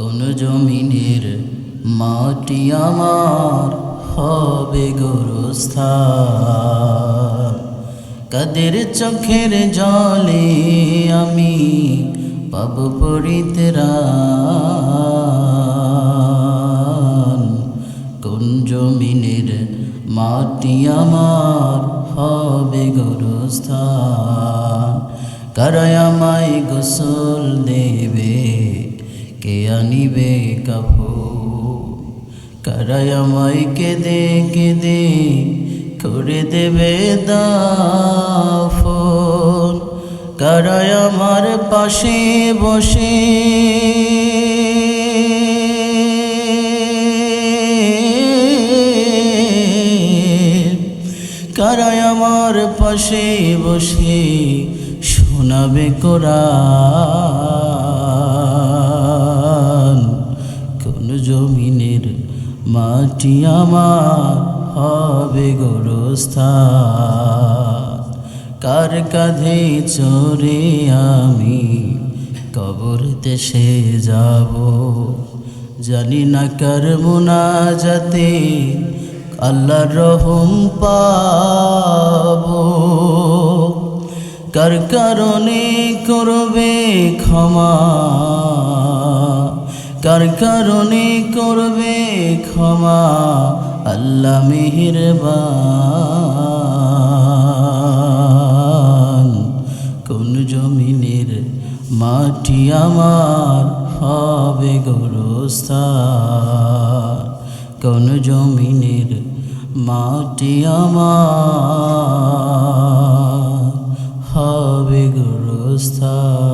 কোন জমিনের মাটি আমার হবে গোরস্থান। কাদের চোখের জলে আমি পাব পরিতরান কোন জমিনের মাটি আমার হবে গোরস্থান। কারায় আমায় গোসল দেবে? কে আনিবে কাপু কারায় আমায় কেঁদে কেঁদে করে দেবে দাফন। কারায় আমার পাশে বসে। কারায় আমার পাশে বসে শোনাবে কোরআন। মাটি আমার হবে গোরস্থান। কার কাঁধে চড়ে আমি কবর দেশে যাব? জানি না কার যাতে আল্লাহ রহম পাবো। কার কারণে করবে ক্ষমা? কার কারণে করবে ক্ষমা, আল্লাহ মেহেরবান। কোন জমিনের মাটি আমার হবে গোরস্থান। কোন জমিনের মাটি আমার হবে গোরস্থান।